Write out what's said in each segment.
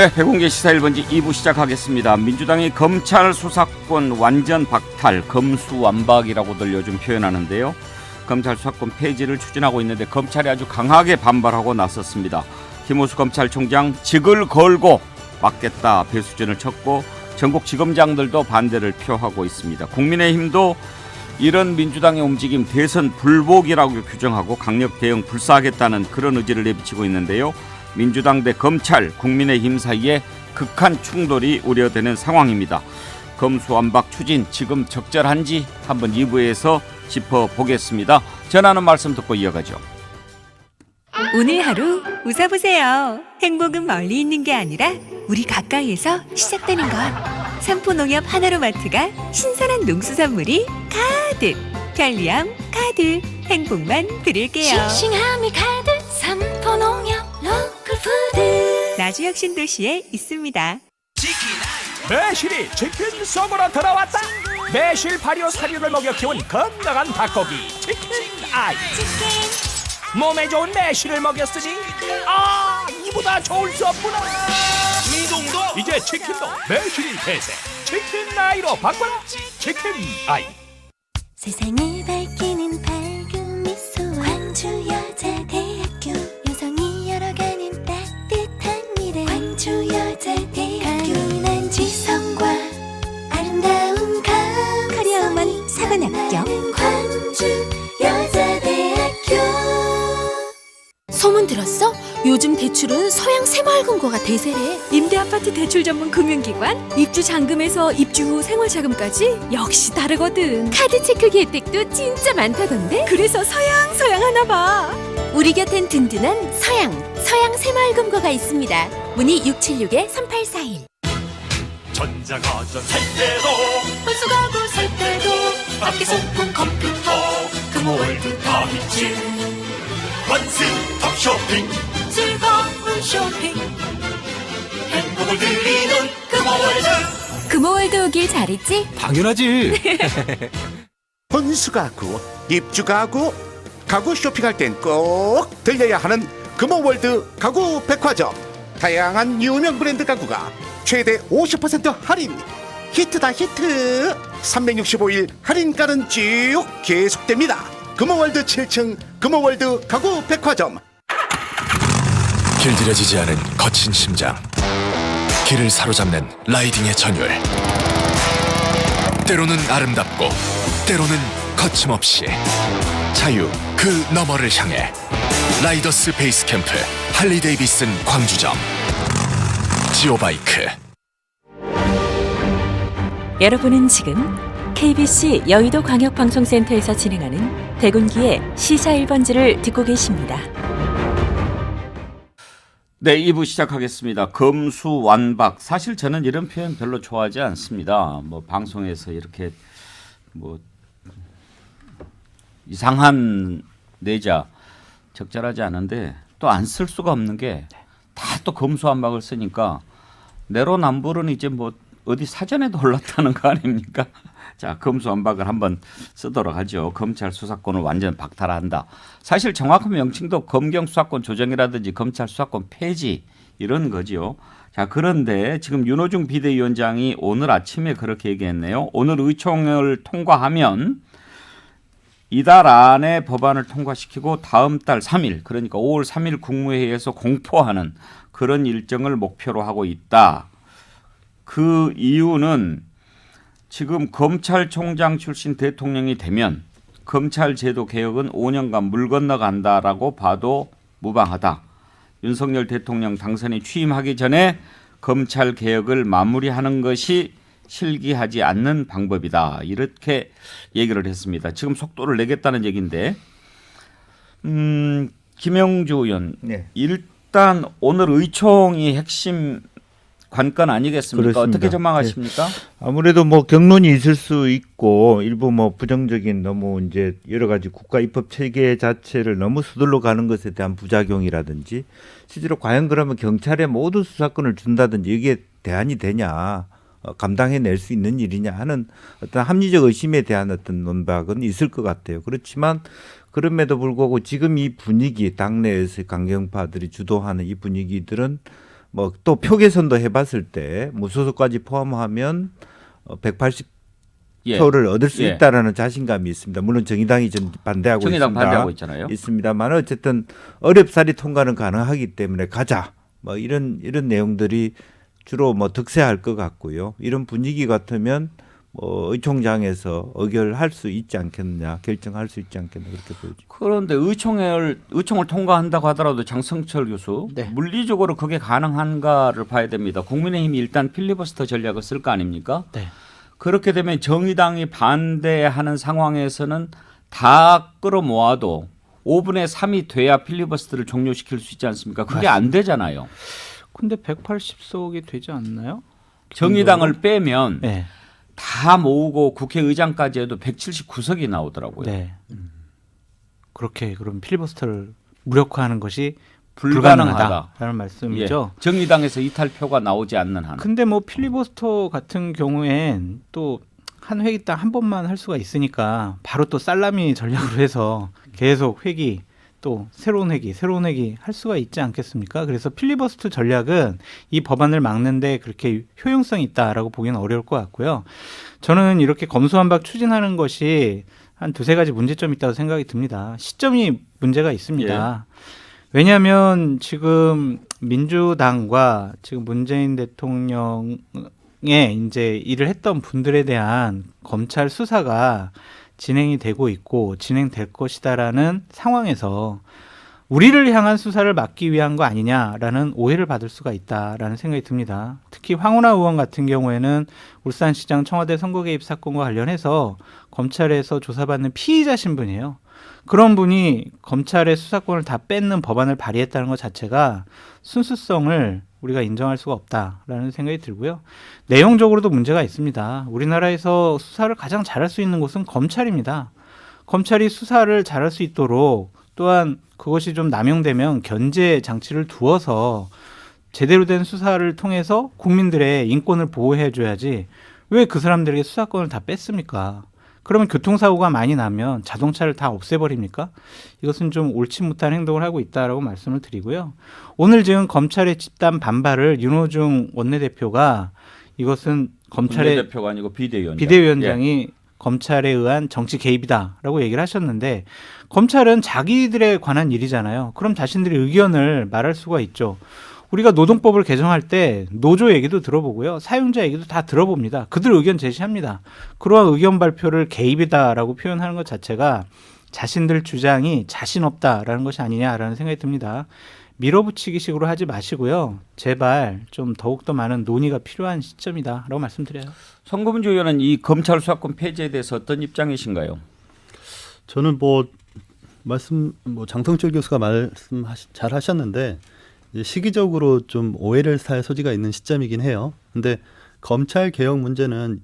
네, 백운계 시사 1번지 2부 시작하겠습니다. 민주당이 검찰 수사권 완전 박탈, 검수완박이라고들 요즘 표현하는데요. 검찰 수사권 폐지를 추진하고 있는데 검찰이 아주 강하게 반발하고 나섰습니다. 김호수 검찰총장 직을 걸고 막겠다 배수진을 쳤고 전국 지검장들도 반대를 표하고 있습니다. 국민의힘도 이런 민주당의 움직임 대선 불복이라고 규정하고 강력 대응 불사하겠다는 그런 의지를 내비치고 있는데요. 민주당 대 검찰, 국민의힘 사이에 극한 충돌이 우려되는 상황입니다. 검수완박 추진 지금 적절한지 한번 2부에서 짚어보겠습니다. 전하는 말씀 듣고 이어가죠. 오늘 하루 웃어보세요. 행복은 멀리 있는 게 아니라 우리 가까이에서 시작되는 것. 삼포농협 하나로마트가 신선한 농수산물이 가득. 편리함 가득. 행복만 드릴게요. 싱싱함이 가득 삼포농협 나주역 신도시에 있습니다. 매실이 치킨 속으로 들어왔다. 매실 발효 사료를 먹여 키운 건강한 닭고기 치킨 아이. 몸에 좋은 매실을 먹였으니 아 이보다 좋을 수 없구나. 이동도? 이제 치킨도 매실이 대세. 치킨 아이로 바꿔라. 치킨 아이. 세상을 밝히는 밝은 미소 광주 여 사관학교. 광주 여자대학교 소문 들었어? 요즘 대출은 서양 새마을금고가 대세래 임대아파트 대출 전문 금융기관 입주 잔금에서 입주 후 생활자금까지 역시 다르거든. 카드 체크기 혜택도 진짜 많다던데 그래서 서양 서양 하나 봐. 우리 곁엔 든든한 서양 서양 새마을금고가 있습니다 문의 676-3841 전자가전 살 때도 분수가구 살 때도 밖에 소품 컴퓨터 금호월드 다 있지 원스톱 쇼핑 즐거운 쇼핑 행복을 드리는 금호월드 금호월드 오길 잘했지? 당연하지 혼수 가구, 입주 가구, 가구 쇼핑할 땐 꼭 들려야 하는 금호월드 가구 백화점. 다양한 유명 브랜드 가구가 최대 50% 할인. 히트다 히트. 365일 할인가는 쭉 계속됩니다. 금호월드 7층 금호월드 가구 백화점. 길들여지지 않은 거친 심장. 길을 사로잡는 라이딩의 전율. 때로는 아름답고 때로는 거침없이. 자유 그 너머를 향해. 라이더스 베이스 캠프 할리 데이비슨 광주점. 지오바이크 여러분은 지금 KBC 여의도 광역방송센터에서 진행하는 백운기의 시사 1번지를 듣고 계십니다. 네, 2부 시작하겠습니다. 검수완박. 사실 저는 이런 표현 별로 좋아하지 않습니다. 뭐 방송에서 이렇게 뭐 이상한 내자 적절하지 않은데 또 안 쓸 수가 없는 게 다 또 검수완박을 쓰니까 내로남불은 이제 뭐 어디 사전에도 올랐다는 거 아닙니까? 자, 검수완박을 한번 쓰도록 하죠. 검찰 수사권을 완전 박탈한다. 사실 정확한 명칭도 검경 수사권 조정이라든지 검찰 수사권 폐지 이런 거지요. 자, 그런데 지금 윤호중 비대위원장이 오늘 아침에 그렇게 얘기했네요. 오늘 의총을 통과하면 이달 안에 법안을 통과시키고 다음 달 3일 그러니까 5월 3일 국무회의에서 공포하는 그런 일정을 목표로 하고 있다. 그 이유는 지금 검찰총장 출신 대통령이 되면 검찰 제도 개혁은 5년간 물 건너간다라고 봐도 무방하다. 윤석열 대통령 당선이 취임하기 전에 검찰 개혁을 마무리하는 것이 실기하지 않는 방법이다. 이렇게 얘기를 했습니다. 지금 속도를 내겠다는 얘기인데, 음, 김영주 의원, 네. 일단 오늘 의총이 핵심 관건 아니겠습니까? 그렇습니다. 어떻게 전망하십니까? 아무래도 뭐 경론이 있을 수 있고 일부 뭐 부정적인 너무 이제 여러 가지 국가 입법 체계 자체를 너무 서둘러 가는 것에 대한 부작용이라든지 실제로 과연 그러면 경찰에 모든 수사권을 준다든지 이게 대안이 되냐 어, 감당해낼 수 있는 일이냐 하는 어떤 합리적 의심에 대한 어떤 논박은 있을 것 같아요. 그렇지만 그럼에도 불구하고 지금 이 분위기 당내에서 강경파들이 주도하는 이 분위기들은 뭐 또 표계선도 해봤을 때 무소속까지 포함하면 어, 180 예. 표를 얻을 수 예. 있다라는 자신감이 있습니다. 물론 정의당이 전 반대하고 정의당 있습니다. 반대하고 있잖아요. 있습니다만 어쨌든 어렵사리 통과는 가능하기 때문에 가자. 뭐 이런 이런 내용들이 주로 뭐 득세할 것 같고요. 이런 분위기 같으면 뭐 의총장에서 의결할 수 있지 않겠느냐, 결정할 수 있지 않겠느냐 그렇게 보여집니다. 그런데 의총을 의총을 통과한다고 하더라도 장성철 교수 네. 물리적으로 그게 가능한가를 봐야 됩니다. 국민의힘이 일단 필리버스터 전략을 쓸 거 아닙니까? 네. 그렇게 되면 정의당이 반대하는 상황에서는 다 끌어모아도 5분의 3이 돼야 필리버스터를 종료시킬 수 있지 않습니까? 그게 안 되잖아요. 근데 180석이 되지 않나요? 정의당을 빼면 네. 다 모으고 국회의장까지 해도 179석이 나오더라고요. 네. 그렇게 그럼 필리버스터를 무력화하는 것이 불가능하다. 불가능하다 라는 말씀이죠. 예. 정의당에서 이탈표가 나오지 않는 한. 근데 뭐 필리버스터 같은 경우엔 또 한 회기 당 한 번만 할 수가 있으니까 바로 또 살라미 전략으로 해서 계속 회기 또 새로운 회기, 새로운 회기 할 수가 있지 않겠습니까? 그래서 필리버스터 전략은 이 법안을 막는데 그렇게 효용성이 있다라고 보기는 어려울 것 같고요. 저는 이렇게 검수완박 추진하는 것이 한 두세 가지 문제점이 있다고 생각이 듭니다. 시점이 문제가 있습니다. 왜냐하면 지금 민주당과 지금 문재인 대통령의 이제 일을 했던 분들에 대한 검찰 수사가 진행이 되고 있고 진행될 것이다라는 상황에서 우리를 향한 수사를 막기 위한 거 아니냐라는 오해를 받을 수가 있다라는 생각이 듭니다. 특히 황운하 의원 같은 경우에는 울산시장 청와대 선거 개입 사건과 관련해서 검찰에서 조사받는 피의자 신분이에요. 그런 분이 검찰의 수사권을 다 뺏는 법안을 발의했다는 것 자체가 순수성을 우리가 인정할 수가 없다라는 생각이 들고요. 내용적으로도 문제가 있습니다. 우리나라에서 수사를 가장 잘할 수 있는 곳은 검찰입니다. 검찰이 수사를 잘할 수 있도록 또한 그것이 좀 남용되면 견제 장치를 두어서 제대로 된 수사를 통해서 국민들의 인권을 보호해 줘야지 왜 그 사람들에게 수사권을 다 뺐습니까? 그러면 교통사고가 많이 나면 자동차를 다 없애버립니까? 이것은 좀 옳지 못한 행동을 하고 있다라고 말씀을 드리고요. 오늘 지금 검찰의 집단 반발을 윤호중 원내대표가 이것은 검찰의 대표가 아니고 비대위원장. 비대위원장이 검찰에 의한 정치 개입이다라고 얘기를 하셨는데 검찰은 자기들에 관한 일이잖아요. 그럼 자신들의 의견을 말할 수가 있죠. 우리가 노동법을 개정할 때 노조 얘기도 들어보고요. 사용자 얘기도 다 들어봅니다. 그들 의견 제시합니다. 그러한 의견 발표를 개입이다라고 표현하는 것 자체가 자신들 주장이 자신 없다라는 것이 아니냐라는 생각이 듭니다. 밀어붙이기식으로 하지 마시고요. 제발 좀 더욱더 많은 논의가 필요한 시점이다라고 말씀드려요. 성금주 의원은 이 검찰 수사권 폐지에 대해서 어떤 입장이신가요? 저는 뭐 말씀 뭐 장성철 교수가 말씀 잘 하셨는데 시기적으로 좀 오해를 살 소지가 있는 시점이긴 해요. 근데 검찰 개혁 문제는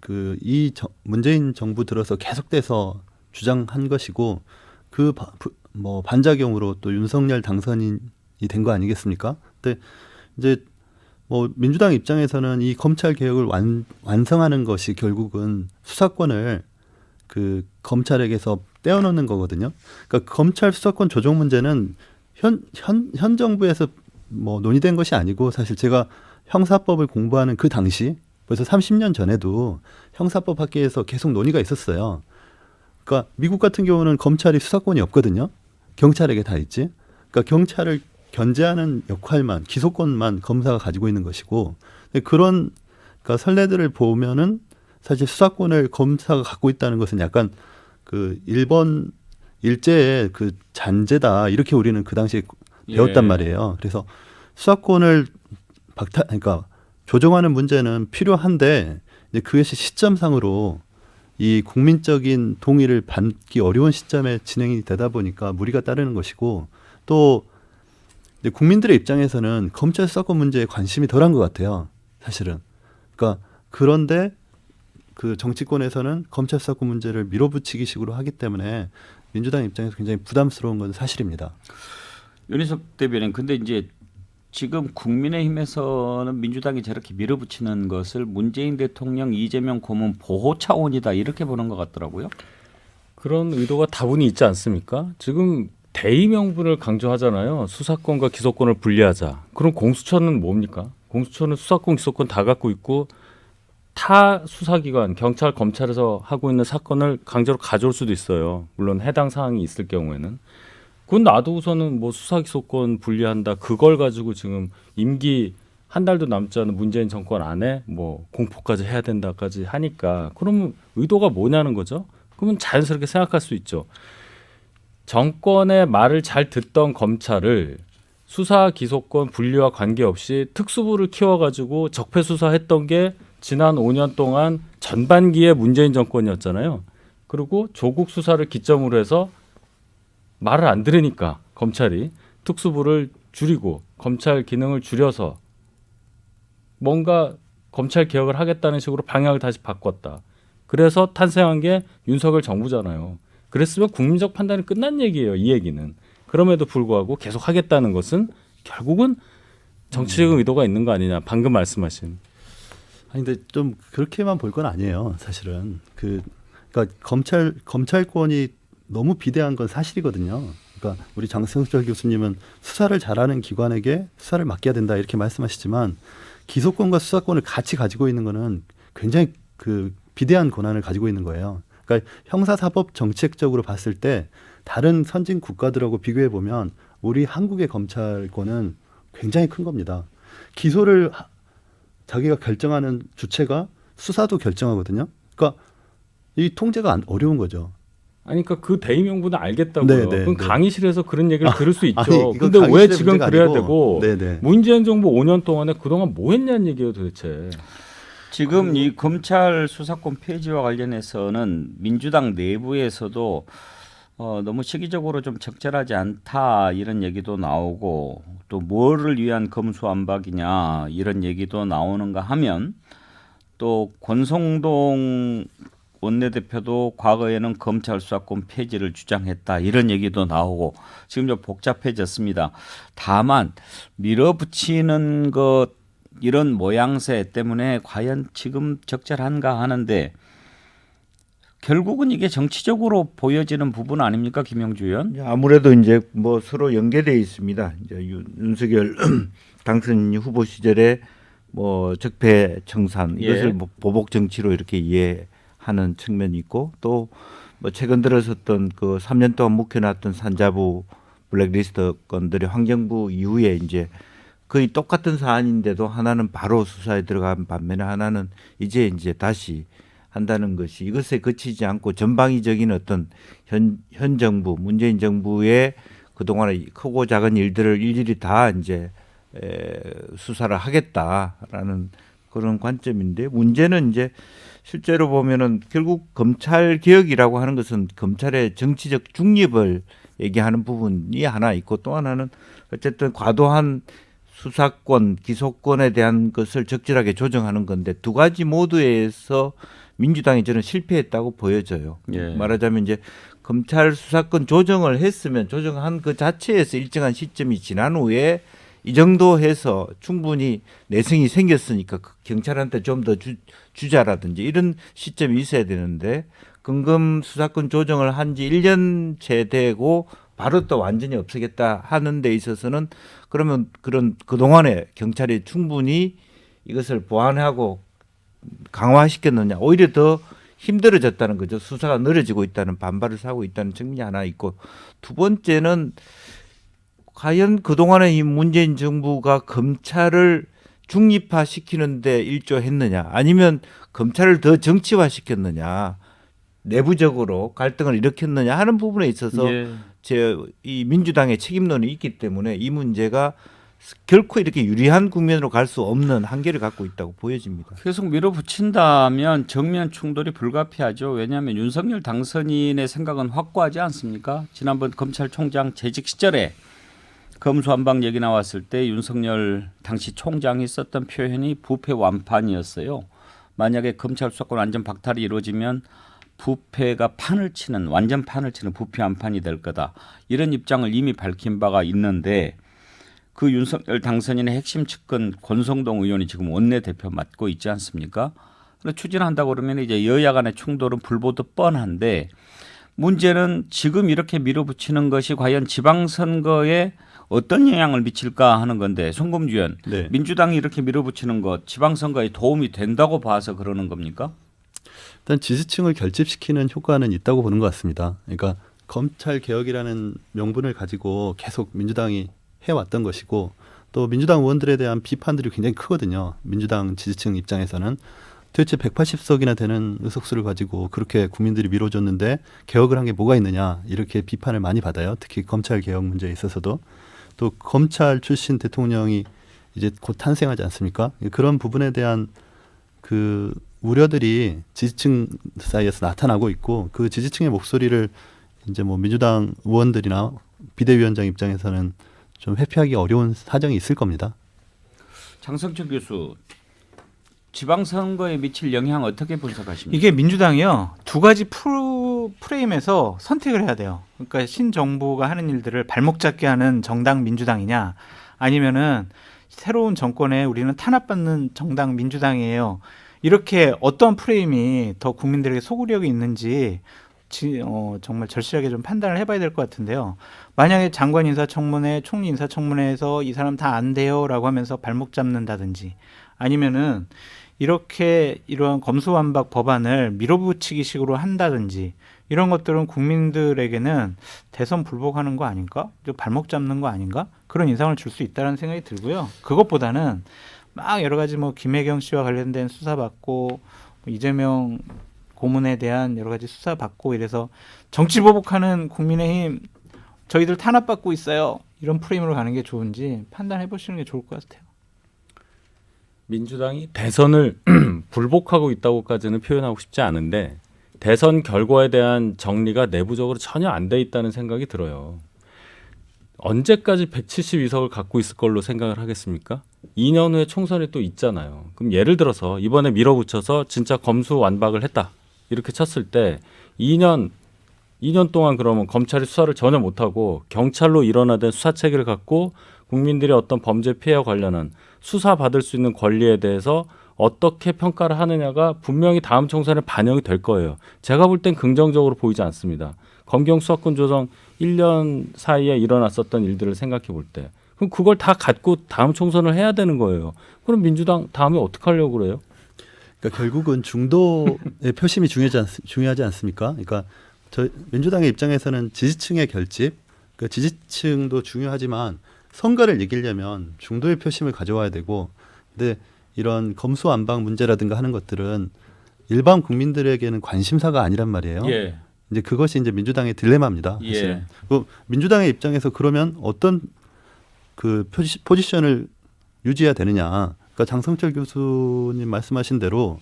그 이 문재인 정부 들어서 계속돼서 주장한 것이고 그 뭐 반작용으로 또 윤석열 당선인이 된 거 아니겠습니까? 근데 이제 뭐 민주당 입장에서는 이 검찰 개혁을 완, 완성하는 것이 결국은 수사권을 그 검찰에게서 떼어놓는 거거든요. 그러니까 검찰 수사권 조정 문제는 현, 현, 현 정부에서 뭐 논의된 것이 아니고 사실 제가 형사법을 공부하는 그 당시 벌써 30년 전에도 형사법 학계에서 계속 논의가 있었어요. 그러니까 미국 같은 경우는 검찰이 수사권이 없거든요. 경찰에게 다 있지. 그러니까 경찰을 견제하는 역할만 기소권만 검사가 가지고 있는 것이고 그런 그러니까 선례들을 보면은 사실 수사권을 검사가 갖고 있다는 것은 약간 그 일본 일제의 그 잔재다 이렇게 우리는 그 당시에 배웠단 예. 말이에요. 그래서 수사권을 박탈 그러니까 조정하는 문제는 필요한데 이제 그것이 시점상으로 이 국민적인 동의를 받기 어려운 시점에 진행이 되다 보니까 무리가 따르는 것이고 또 국민들의 입장에서는 검찰 수사권 문제에 관심이 덜한 것 같아요. 사실은. 그러니까 그런데 그 정치권에서는 검찰 수사권 문제를 밀어붙이기 식으로 하기 때문에 민주당 입장에서 굉장히 부담스러운 건 사실입니다. 윤희석 대변인 근데 이제 지금 국민의힘에서는 민주당이 저렇게 밀어붙이는 것을 문재인 대통령 이재명 고문 보호 차원이다 이렇게 보는 것 같더라고요. 그런 의도가 다분히 있지 않습니까? 지금 대의 명분을 강조하잖아요. 수사권과 기소권을 분리하자. 그럼 공수처는 뭡니까? 공수처는 수사권, 기소권 다 갖고 있고 타 수사기관, 경찰, 검찰에서 하고 있는 사건을 강제로 가져올 수도 있어요. 물론 해당 사항이 있을 경우에는. 그건 놔두고서는 뭐 수사 기소권 분리한다. 그걸 가지고 지금 임기 한 달도 남지 않은 문재인 정권 안에 뭐 공포까지 해야 된다까지 하니까 그러면 의도가 뭐냐는 거죠. 그러면 자연스럽게 생각할 수 있죠. 정권의 말을 잘 듣던 검찰을 수사 기소권 분리와 관계없이 특수부를 키워가지고 적폐 수사했던 게 지난 5년 동안 전반기의 문재인 정권이었잖아요. 그리고 조국 수사를 기점으로 해서 말을 안 들으니까 검찰이 특수부를 줄이고 검찰 기능을 줄여서 뭔가 검찰 개혁을 하겠다는 식으로 방향을 다시 바꿨다. 그래서 탄생한 게 윤석열 정부잖아요. 그랬으면 국민적 판단이 끝난 얘기예요. 이 얘기는. 그럼에도 불구하고 계속 하겠다는 것은 결국은 정치적 의도가 있는 거 아니냐. 방금 말씀하신. 아니 근데 좀 그렇게만 볼 건 아니에요. 사실은 그 그러니까 검찰 검찰권이 너무 비대한 건 사실이거든요. 그러니까 우리 장승철 교수님은 수사를 잘하는 기관에게 수사를 맡겨야 된다 이렇게 말씀하시지만 기소권과 수사권을 같이 가지고 있는 거는 굉장히 그 비대한 권한을 가지고 있는 거예요. 그러니까 형사사법 정책적으로 봤을 때 다른 선진 국가들하고 비교해 보면 우리 한국의 검찰권은 굉장히 큰 겁니다. 기소를 하- 자기가 결정하는 주체가 수사도 결정하거든요. 그러니까 이 통제가 안- 어려운 거죠. 아니 그러니까 그 대의 명분을 알겠다고요. 네, 네, 그럼 네. 강의실에서 그런 얘기를 들을 수 있죠. 아니, 근데 왜 지금 그래야 아니고, 되고 네, 네. 문재인 정부 5년 동안에 그동안 뭐 했냐는 얘기예요 도대체. 지금 이 검찰 수사권 폐지와 관련해서는 민주당 내부에서도 어, 너무 시기적으로 좀 적절하지 않다 이런 얘기도 나오고 또 뭐를 위한 검수안박이냐 이런 얘기도 나오는가 하면 또 권성동 원내대표도 과거에는 검찰 수사권 폐지를 주장했다 이런 얘기도 나오고 지금 좀 복잡해졌습니다. 다만 밀어붙이는 것 이런 모양새 때문에 과연 지금 적절한가 하는데 결국은 이게 정치적으로 보여지는 부분 아닙니까 김영주 의원? 아무래도 이제 뭐 서로 연계돼 있습니다. 이제 윤- 윤석열 당선 후보 시절에 뭐 적폐 청산 예. 이것을 뭐 보복 정치로 이렇게 이해하는 측면이 있고 또 뭐 최근 들어섰던 그 3년 동안 묵혀놨던 산자부 블랙리스트 건들이 환경부 이후에 이제 거의 똑같은 사안인데도 하나는 바로 수사에 들어간 반면에 하나는 이제 이제 다시 한다는 것이 이것에 그치지 않고 전방위적인 어떤 현, 현 정부 문재인 정부의 그동안의 크고 작은 일들을 일일이 다 이제 에, 수사를 하겠다라는 그런 관점인데 문제는 이제 실제로 보면은 결국 검찰 개혁이라고 하는 것은 검찰의 정치적 중립을 얘기하는 부분이 하나 있고 또 하나는 어쨌든 과도한 수사권, 기소권에 대한 것을 적절하게 조정하는 건데 두 가지 모두에서 민주당이 저는 실패했다고 보여져요. 예. 말하자면 이제 검찰 수사권 조정을 했으면 조정한 그 자체에서 일정한 시점이 지난 후에 이 정도 해서 충분히 내성이 생겼으니까 그 경찰한테 좀 더 주자라든지 이런 시점이 있어야 되는데 금금 수사권 조정을 한 지 1년째 되고 바로 또 완전히 없애겠다 하는 데 있어서는 그러면 그런 그동안에 경찰이 충분히 이것을 보완하고 강화시켰느냐. 오히려 더 힘들어졌다는 거죠. 수사가 늘어지고 있다는 반발을 사고 있다는 측면이 하나 있고. 두 번째는 과연 그동안에 이 문재인 정부가 검찰을 중립화 시키는데 일조했느냐 아니면 검찰을 더 정치화 시켰느냐 내부적으로 갈등을 일으켰느냐 하는 부분에 있어서 예. 제이 민주당의 책임론이 있기 때문에 이 문제가 결코 이렇게 유리한 국면으로 갈 수 없는 한계를 갖고 있다고 보여집니다. 계속 밀어붙인다면 정면 충돌이 불가피하죠. 왜냐하면 윤석열 당선인의 생각은 확고하지 않습니까? 지난번 검찰총장 재직 시절에 검수한박 얘기 나왔을 때 윤석열 당시 총장이 썼던 표현이 부패 완판이었어요. 만약에 검찰 수사권 완전 박탈이 이루어지면 부패가 판을 치는 완전 판을 치는 부패 완판이 될 거다. 이런 입장을 이미 밝힌 바가 있는데 그 윤석열 당선인의 핵심 측근 권성동 의원이 지금 원내대표 맡고 있지 않습니까? 그래서 추진한다고 그러면 이제 여야 간의 충돌은 불보듯 뻔한데 문제는 지금 이렇게 밀어붙이는 것이 과연 지방선거에 어떤 영향을 미칠까 하는 건데 의원 네. 민주당이 이렇게 밀어붙이는 것 지방선거에 도움이 된다고 봐서 그러는 겁니까? 일단 지지층을 결집시키는 효과는 있다고 보는 것 같습니다. 그러니까 검찰 개혁이라는 명분을 가지고 계속 민주당이 해왔던 것이고 또 민주당 의원들에 대한 비판들이 굉장히 크거든요. 민주당 지지층 입장에서는 도대체 180석이나 되는 의석수를 가지고 그렇게 국민들이 밀어줬는데 개혁을 한 게 뭐가 있느냐 이렇게 비판을 많이 받아요. 특히 검찰 개혁 문제에 있어서도 또 검찰 출신 대통령이 이제 곧 탄생하지 않습니까? 그런 부분에 대한 그 우려들이 지지층 사이에서 나타나고 있고 그 지지층의 목소리를 이제 뭐 민주당 의원들이나 비대위원장 입장에서는 좀 회피하기 어려운 사정이 있을 겁니다. 장성철 교수 지방선거에 미칠 영향 어떻게 분석하십니까? 이게 민주당이요 두 가지 프로, 프레임에서 선택을 해야 돼요. 그러니까 신정부가 하는 일들을 발목 잡게 하는 정당 민주당이냐 아니면은 새로운 정권에 우리는 탄압받는 정당 민주당이에요. 이렇게 어떤 프레임이 더 국민들에게 소구력이 있는지 지, 어, 정말 절실하게 좀 판단을 해봐야 될 것 같은데요. 만약에 장관 인사청문회, 총리 인사청문회에서 이 사람 다 안 돼요라고 하면서 발목 잡는다든지 아니면은 이렇게 이러한 검수완박 법안을 밀어붙이기 식으로 한다든지 이런 것들은 국민들에게는 대선 불복하는 거 아닌가? 좀 발목 잡는 거 아닌가? 그런 인상을 줄 수 있다는 생각이 들고요. 그것보다는 막 여러 가지 뭐 김혜경 씨와 관련된 수사 받고 뭐 이재명 고문에 대한 여러 가지 수사 받고 이래서 정치 보복하는 국민의힘 저희들 탄압받고 있어요. 이런 프레임으로 가는 게 좋은지 판단해 보시는 게 좋을 것 같아요. 민주당이 대선을 불복하고 있다고까지는 표현하고 싶지 않은데 대선 결과에 대한 정리가 내부적으로 전혀 안 돼 있다는 생각이 들어요. 언제까지 172석을 갖고 있을 걸로 생각을 하겠습니까? 2년 후에 총선이 또 있잖아요. 그럼 예를 들어서 이번에 밀어붙여서 진짜 검수 완박을 했다. 이렇게 쳤을 때 2년 2년 동안 그러면 검찰이 수사를 전혀 못하고 경찰로 일어나던 수사 체계를 갖고 국민들이 어떤 범죄 피해와 관련한 수사 받을 수 있는 권리에 대해서 어떻게 평가를 하느냐가 분명히 다음 총선에 반영이 될 거예요. 제가 볼 땐 긍정적으로 보이지 않습니다. 검경 수사권 조정 1년 사이에 일어났었던 일들을 생각해 볼 때. 그럼 그걸 다 갖고 다음 총선을 해야 되는 거예요. 그럼 민주당 다음에 어떻게 하려고 그래요? 그러니까 결국은 중도의 표심이 중요하지, 않, 중요하지 않습니까? 그러니까 저 민주당의 입장에서는 지지층의 결집, 그 지지층도 중요하지만 선거를 이기려면 중도의 표심을 가져와야 되고, 근데 이런 검수안방 문제라든가 하는 것들은 일반 국민들에게는 관심사가 아니란 말이에요. 예. 이제 그것이 이제 민주당의 딜레마입니다. 예. 사실은. 그 민주당의 입장에서 그러면 어떤 그 포지, 포지션을 유지해야 되느냐. 그러니까 장성철 교수님 말씀하신 대로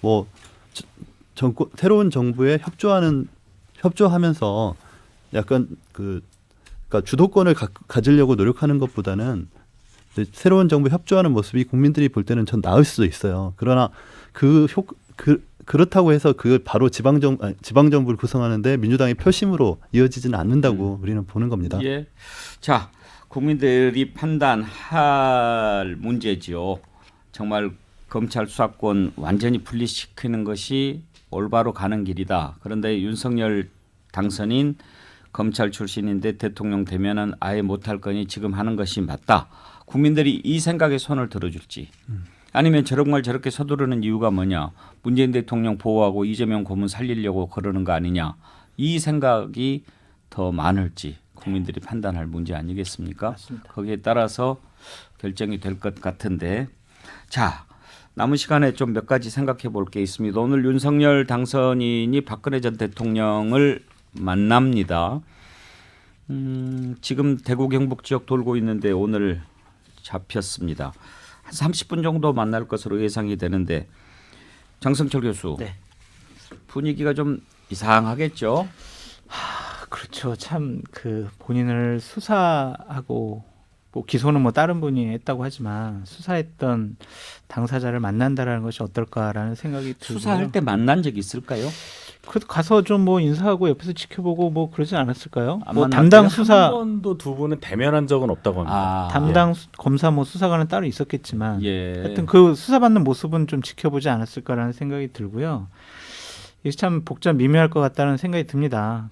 뭐 저- 정권 새로운 정부에 협조하는 협조하면서 약간 그 그러니까 주도권을 가, 가지려고 노력하는 것보다는 새로운 정부에 협조하는 모습이 국민들이 볼 때는 전 나을 수도 있어요. 그러나 그 효, 그 그렇다고 해서 그 바로 지방정 아니, 지방 정부를 구성하는데 민주당의 표심으로 이어지지는 않는다고 우리는 보는 겁니다. 예. 자, 국민들이 판단할 문제지요. 정말 검찰 수사권 완전히 분리시키는 것이 올바로 가는 길이다. 그런데 윤석열 당선인 검찰 출신인데 대통령 되면은 아예 못할 거니 지금 하는 것이 맞다. 국민들이 이 생각에 손을 들어줄지 아니면 저런 걸 저렇게 서두르는 이유가 뭐냐. 문재인 대통령 보호하고 이재명 고문 살리려고 그러는 거 아니냐. 이 생각이 더 많을지 국민들이 판단할 문제 아니겠습니까? 맞습니다. 거기에 따라서 결정이 될 것 같은데 자 남은 시간에 좀 몇 가지 생각해 볼 게 있습니다. 오늘 윤석열 당선인이 박근혜 전 대통령을 만납니다. 음, 지금 대구 경북 지역 돌고 있는데 오늘 잡혔습니다. 한 30분 정도 만날 것으로 예상이 되는데 장성철 교수 네. 분위기가 좀 이상하겠죠? 아, 그렇죠. 참 그 본인을 수사하고 뭐 기소는 뭐 다른 분이 했다고 하지만 수사했던 당사자를 만난다라는 것이 어떨까라는 생각이 들고요. 수사할 때 만난 적 있을까요? 그래도 가서 좀 뭐 인사하고 옆에서 지켜보고 뭐 그러지 않았을까요? 안 뭐 만났어요? 담당 한 수사 번도 두 분은 대면한 적은 없다고 합니다. 아, 담당 수- 검사 뭐 수사관은 따로 있었겠지만 예. 하여튼 그 수사받는 모습은 좀 지켜보지 않았을까라는 생각이 들고요. 이게 참 복잡 미묘할 것 같다는 생각이 듭니다.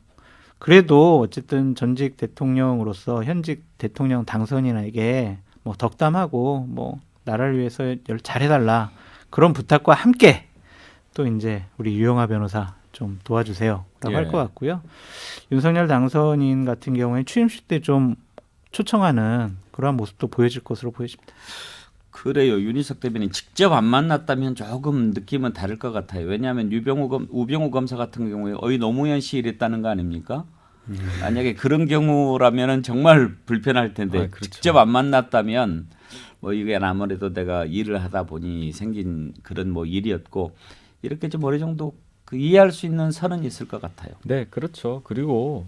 그래도 어쨌든 전직 대통령으로서 현직 대통령 당선인에게 뭐 덕담하고 뭐 나라를 위해서 열- 잘해달라 그런 부탁과 함께 또 이제 우리 유영아 변호사 좀 도와주세요라고 예. 할것 같고요. 윤석열 당선인 같은 경우에 취임식 때 좀 초청하는 그러한 모습도 보여질 것으로 보여집니다. 그래요. 윤희석 대변인 직접 안 만났다면 조금 느낌은 다를 것 같아요. 왜냐하면 유병우 검, 우병우 검사 같은 경우에 어이 노무현 씨 이랬다는 거 아닙니까? 만약에 그런 경우라면은 정말 불편할 텐데 아, 그렇죠. 직접 안 만났다면 뭐 이게 아무래도 내가 일을 하다 보니 생긴 그런 뭐 일이었고 이렇게 좀 어느 정도 그 이해할 수 있는 선은 있을 것 같아요. 네, 그렇죠. 그리고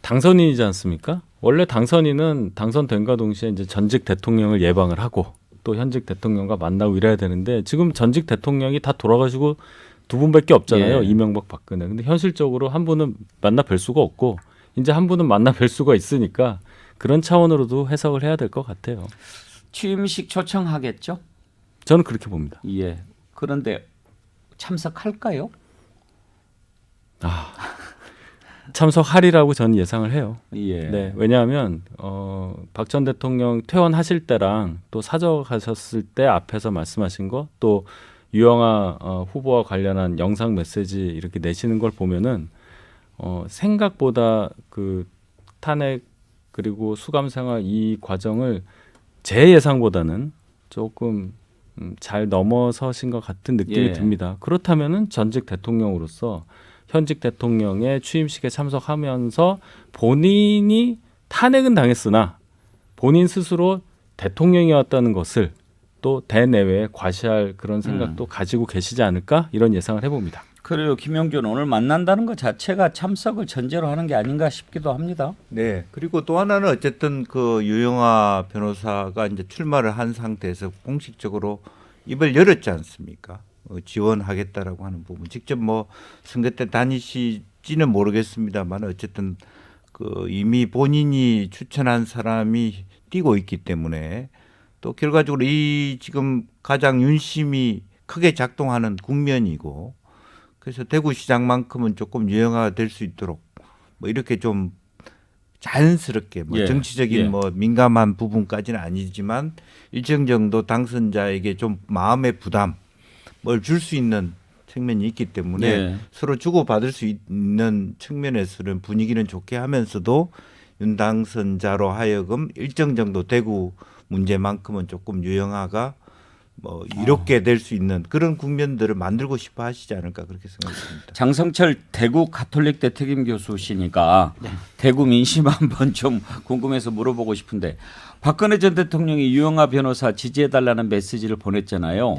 당선인이지 않습니까? 원래 당선인은 당선된과 동시에 이제 전직 대통령을 예방을 하고 또 현직 대통령과 만나고 이래야 되는데 지금 전직 대통령이 다 돌아가시고 두 분밖에 없잖아요. 예. 이명박 박근혜. 근데 현실적으로 한 분은 만나 뵐 수가 없고 이제 한 분은 만나 뵐 수가 있으니까 그런 차원으로도 해석을 해야 될 것 같아요. 취임식 초청하겠죠? 저는 그렇게 봅니다. 예. 그런데 참석할까요? 참석하리라고 저는 예상을 해요. 예. 네, 왜냐하면 어, 박 전 대통령 퇴원하실 때랑 또 사저 가셨을 때 앞에서 말씀하신 거 또 유영아 어, 후보와 관련한 영상 메시지 이렇게 내시는 걸 보면은 어, 생각보다 그 탄핵 그리고 수감 생활 이 과정을 제 예상보다는 조금 음, 잘 넘어서신 것 같은 느낌이 예. 듭니다. 그렇다면은 전직 대통령으로서 현직 대통령의 취임식에 참석하면서 본인이 탄핵은 당했으나 본인 스스로 대통령이었다는 것을 또 대내외에 과시할 그런 생각도 가지고 계시지 않을까 이런 예상을 해봅니다. 그래요. 김용준 오늘 만난다는 것 자체가 참석을 전제로 하는 게 아닌가 싶기도 합니다. 네. 그리고 또 하나는 어쨌든 그 유영아 변호사가 이제 출마를 한 상태에서 공식적으로 입을 열었지 않습니까? 어, 지원하겠다라고 하는 부분. 직접 뭐 선거 때 다니실지는 모르겠습니다만 어쨌든 그 이미 본인이 추천한 사람이 뛰고 있기 때문에 또 결과적으로 이 지금 가장 윤심이 크게 작동하는 국면이고 그래서 대구시장만큼은 조금 유형화가 될 수 있도록 뭐 이렇게 좀 자연스럽게 뭐 예, 정치적인 예. 뭐 민감한 부분까지는 아니지만 일정 정도 당선자에게 좀 마음의 부담 을줄수 있는 측면이 있기 때문에 예. 서로 주고받을 수 있는 측면에서는 분위기는 좋게 하면서도 윤 당선자로 하여금 일정 정도 대구 문제만큼은 조금 유형화가 뭐 이롭게 될 수 있는 그런 국면들을 만들고 싶어 하시지 않을까 그렇게 생각합니다. 장성철 대구 가톨릭대 특임 교수시니까 대구 민심 한번 좀 궁금해서 물어보고 싶은데 박근혜 전 대통령이 유영아 변호사 지지해 달라는 메시지를 보냈잖아요.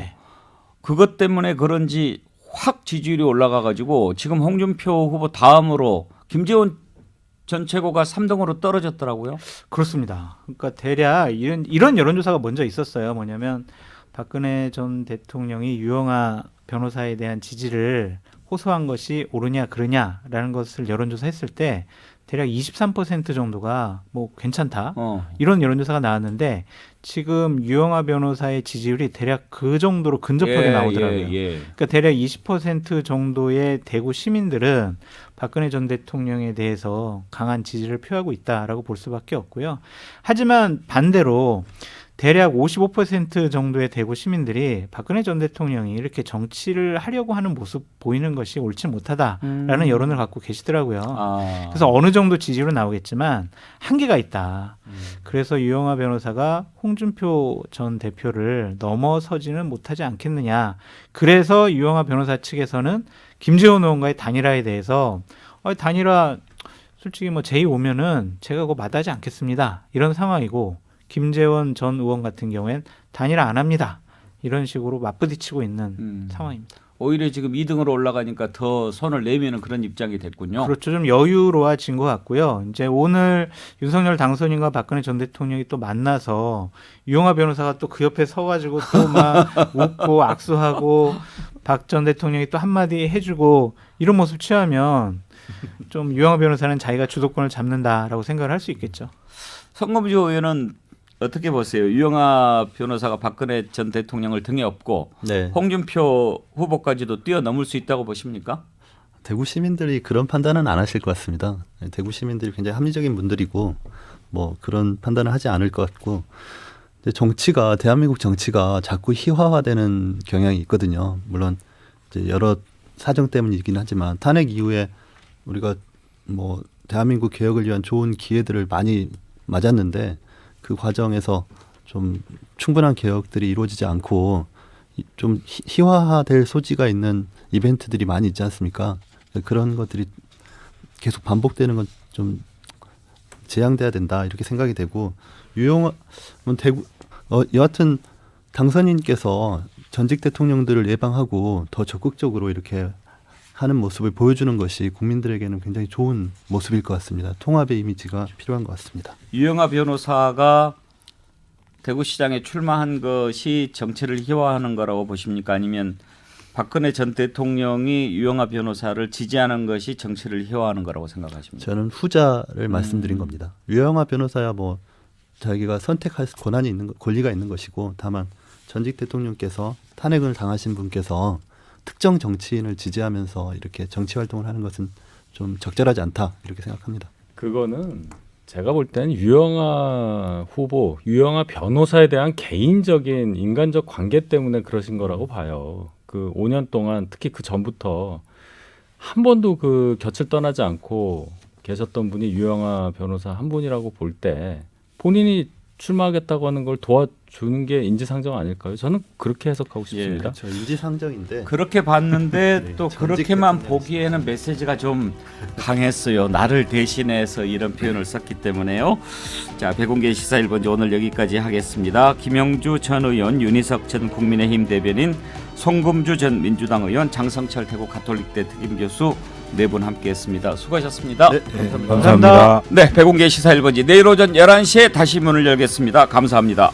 그것 때문에 그런지 확 지지율이 올라가 가지고 지금 홍준표 후보 다음으로 김재원 전 최고가 3등으로 떨어졌더라고요. 그렇습니다. 그러니까 대략 이런 이런 여론조사가 먼저 있었어요. 뭐냐면 박근혜 전 대통령이 유영아 변호사에 대한 지지를 호소한 것이 옳으냐 그르냐라는 것을 여론조사했을 때 대략 23% 정도가 뭐 괜찮다 어. 이런 여론조사가 나왔는데 지금 유영아 변호사의 지지율이 대략 그 정도로 근접하게 예, 나오더라고요. 예, 예. 그러니까 대략 20% 정도의 대구 시민들은 박근혜 전 대통령에 대해서 강한 지지를 표하고 있다라고 볼 수밖에 없고요. 하지만 반대로 대략 55% 정도의 대구 시민들이 박근혜 전 대통령이 이렇게 정치를 하려고 하는 모습 보이는 것이 옳지 못하다라는 여론을 갖고 계시더라고요. 아. 그래서 어느 정도 지지로 나오겠지만 한계가 있다. 그래서 유영아 변호사가 홍준표 전 대표를 넘어서지는 못하지 않겠느냐. 그래서 유영아 변호사 측에서는 김재원 의원과의 단일화에 대해서 어, 단일화 솔직히 뭐 제의 오면은 제가 그거 마다하지 않겠습니다. 이런 상황이고 김재원 전 의원 같은 경우엔 단일화 안 합니다. 이런 식으로 맞부딪히고 있는 음. 상황입니다. 오히려 지금 2등으로 올라가니까 더 손을 내미는 그런 입장이 됐군요. 그렇죠. 좀 여유로워진 것 같고요. 이제 오늘 윤석열 당선인과 박근혜 전 대통령이 또 만나서 유영아 변호사가 또 그 옆에 서가지고 또 막 웃고 악수하고 박 전 대통령이 또 한마디 해주고 이런 모습 취하면 좀 유영아 변호사는 자기가 주도권을 잡는다라고 생각을 할 수 있겠죠. 성검주 의원은 어떻게 보세요? 유영아 변호사가 박근혜 전 대통령을 등에 업고 네. 홍준표 후보까지도 뛰어넘을 수 있다고 보십니까? 대구 시민들이 그런 판단은 안 하실 것 같습니다. 네, 대구 시민들이 굉장히 합리적인 분들이고 뭐 그런 판단을 하지 않을 것 같고 정치가 대한민국 정치가 자꾸 희화화되는 경향이 있거든요. 물론 이제 여러 사정 때문이긴 하지만 탄핵 이후에 우리가 뭐 대한민국 개혁을 위한 좋은 기회들을 많이 맞았는데 그 과정에서 좀 충분한 개혁들이 이루어지지 않고 이- 좀 희- 희화화될 소지가 있는 이벤트들이 많이 있지 않습니까? 그런 것들이 계속 반복되는 건좀 제한돼야 된다 이렇게 생각이 되고 유용한 대구 어, 여하튼 당선인께서 전직 대통령들을 예방하고 더 적극적으로 이렇게 하는 모습을 보여주는 것이 국민들에게는 굉장히 좋은 모습일 것 같습니다. 통합의 이미지가 필요한 것 같습니다. 유영아 변호사가 대구시장에 출마한 것이 정치를 희화하는 거라고 보십니까? 아니면 박근혜 전 대통령이 유영아 변호사를 지지하는 것이 정치를 희화하는 거라고 생각하십니까? 저는 후자를 말씀드린 겁니다. 유영아 변호사야 뭐 자기가 선택할 권한이 있는 거- 권리가 있는 것이고 다만 전직 대통령께서 탄핵을 당하신 분께서 특정 정치인을 지지하면서 이렇게 정치 활동을 하는 것은 좀 적절하지 않다 이렇게 생각합니다. 그거는 제가 볼땐 유영아 후보, 유영아 변호사에 대한 개인적인 인간적 관계 때문에 그러신 거라고 봐요. 그 5년 동안 특히 그 전부터 한 번도 그 곁을 떠나지 않고 계셨던 분이 유영아 변호사 한 분이라고 볼 때 본인이 출마하겠다고 하는 걸 도와주는 게 인지상정 아닐까요? 저는 그렇게 해석하고 싶습니다. 저 인지상정인데 그렇게 봤는데 네, 또 그렇게만. 보기에는 메시지가 좀 강했어요. 나를 대신해서 이런 표현을 썼기 때문에요. 자, 백운계 시사 1번지 오늘 여기까지 하겠습니다. 김영주 전 의원, 윤희석 전 국민의힘 대변인, 송금주 전 민주당 의원, 장성철 대구 가톨릭대 특임 교수 네 분 함께했습니다. 수고하셨습니다. 네, 감사합니다. 네, 백운계 시사 1번지 내일 오전 11시에 다시 문을 열겠습니다. 감사합니다.